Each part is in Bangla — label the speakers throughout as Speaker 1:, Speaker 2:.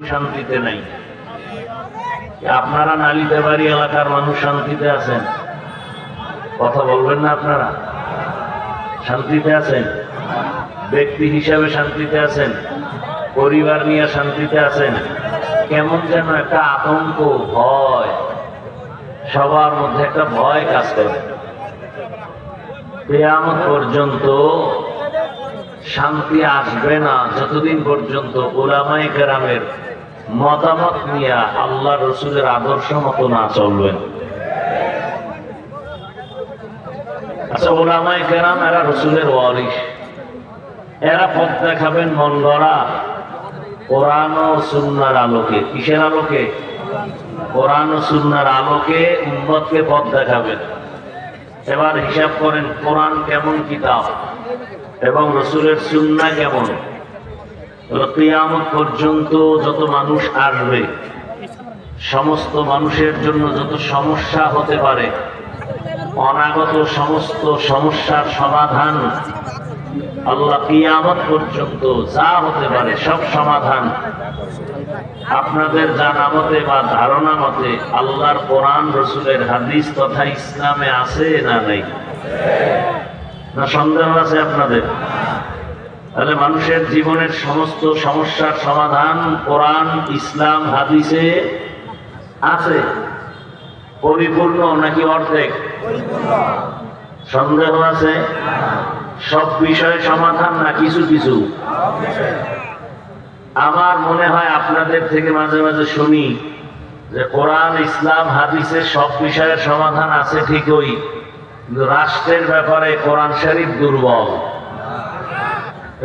Speaker 1: শান্তিতে নাই। আপনারা নালিতেবাড়ি এলাকার মানুষ শান্তিতে আছেন? কথা বলবেন না আপনারা? শান্তিতে আছেন? ব্যক্তি হিসাবে শান্তিতে আছেন? পরিবার নিয়ে শান্তিতে আছেন? কেমন যেন একটা আতঙ্ক, ভয়। সবার মধ্যে একটা ভয় কাজ করে। পর্যন্ত শান্তি আসবে না যতদিন পর্যন্ত ওলামাই কেরামের মতামত নিয়ে আল্লাহ রসুলের আদর্শ মতো না চলবেন আচ্ছা ওলামাই কেরাম, এরা রসুলের ওয়ারিস এরা পথ দেখাবেন মন গড়া কোরআন ও সুন্নার আলোকে। কিসের আলোকে? কোরআন ও সুন্নার আলোকে উম্মতকে পথ দেখাবেন। এবার হিসাব করেন, কোরআন কেমন কিতাব? এবং রসুলের সুন্না কেমন? পর্যন্ত যত মানুষ আসবে, সমস্ত মানুষের জন্য যত সমস্যা হতে পারে, অনাগত সমস্ত সমস্যার সমাধান আল্লাহ কিয়ামত পর্যন্ত যা হতে পারে সব সমাধান আপনাদের জানা মতে বা ধারণা মতে আল্লাহর কোরআন, রসুলের হাদিস তথা ইসলামে আছে না নেই? না, সন্দেহ আছে আপনাদের? তাহলে মানুষের জীবনের সমস্ত সমস্যার সমাধান কোরআন, ইসলাম, হাদিসে আছে? পরিপূর্ণ নাকি অর্ধেক? সন্দেহ আছে? সব বিষয়ে সমাধান না কিছু কিছু? আমার মনে হয় আপনাদের থেকে মাঝে মাঝে শুনি যে কোরআন, ইসলাম হাদিসের সব বিষয়ের সমাধান আছে ঠিকই। কিন্তু রাষ্ট্রের ব্যাপারে কোরআন শরীফ দুর্বল।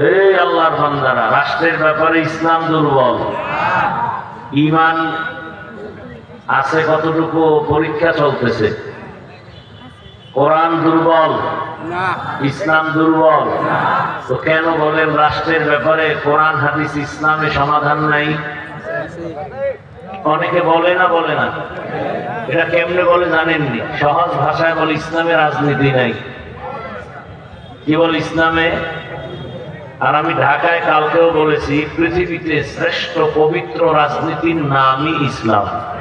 Speaker 1: এই আল্লাহর বান্দারা রাষ্ট্রের ব্যাপারে ইসলাম দুর্বল। ইমান আছে কতটুকু পরীক্ষা চলতেছে। কোরআন দুর্বল ইসলাম দুর্বল। তো কেন বলেন রাষ্ট্রের ব্যাপারে কোরআন হাদিস ইসলামে সমাধান নাই? অনেকে বলে না বলে না। এটা কেমনে বলে জানেননি? সহজ ভাষায় বলে, ইসলামে রাজনীতি নাই। কি বল ইসলামে? আর আমি ঢাকায় কালকেও বলেছি, পৃথিবীতে শ্রেষ্ঠ পবিত্র রাজনীতির নামই ইসলাম।